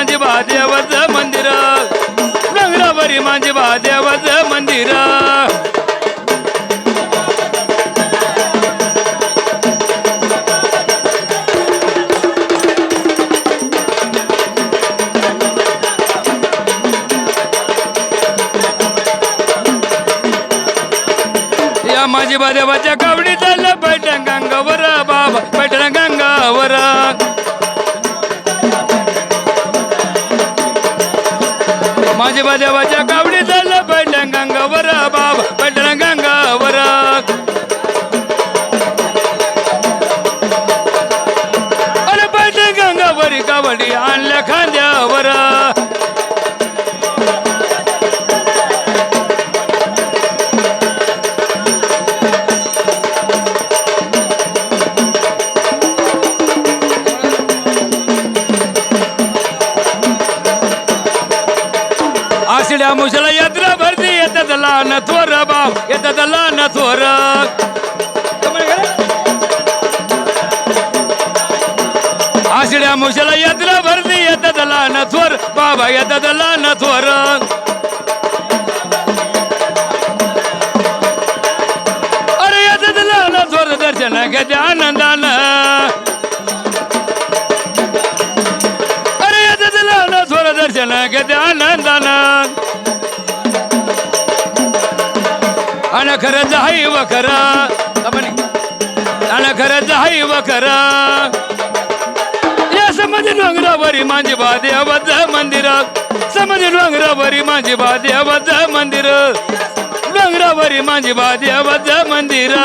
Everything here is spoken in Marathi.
माझे महादेवाच मंदिर. डोंगरावरी माझे महादेवाच मंदिर. या माझी देवाच्या कावडी चाललं माझी देवाच्या कावडी झालं पैठण गंगावर बाबा पैठण गंगावर अरे पैठण गंगावरी कावडी आणल्या खांद्यावर. आषड्या मुसला यात्रा भरती येतात लहान थोर बाप येतात लहान थोर. आशड्या मुसला यात्रा भरती येतात लहान थोर बाबा येतात लहान थोर. अरे येतात लहान थोर दर्शन घेते आनंदानं. अरे दर्शन घेते आनंदानं. आणि खरंच हाय व खरं. आणि खरंच हाय व खरं. या समधी डोंगरावरी माझी बा देवाच मंदिर. समधी डोंगरावरी माझी बा देवाचं मंदिर. डोंगरावरी माझी बा देवाच मंदिर.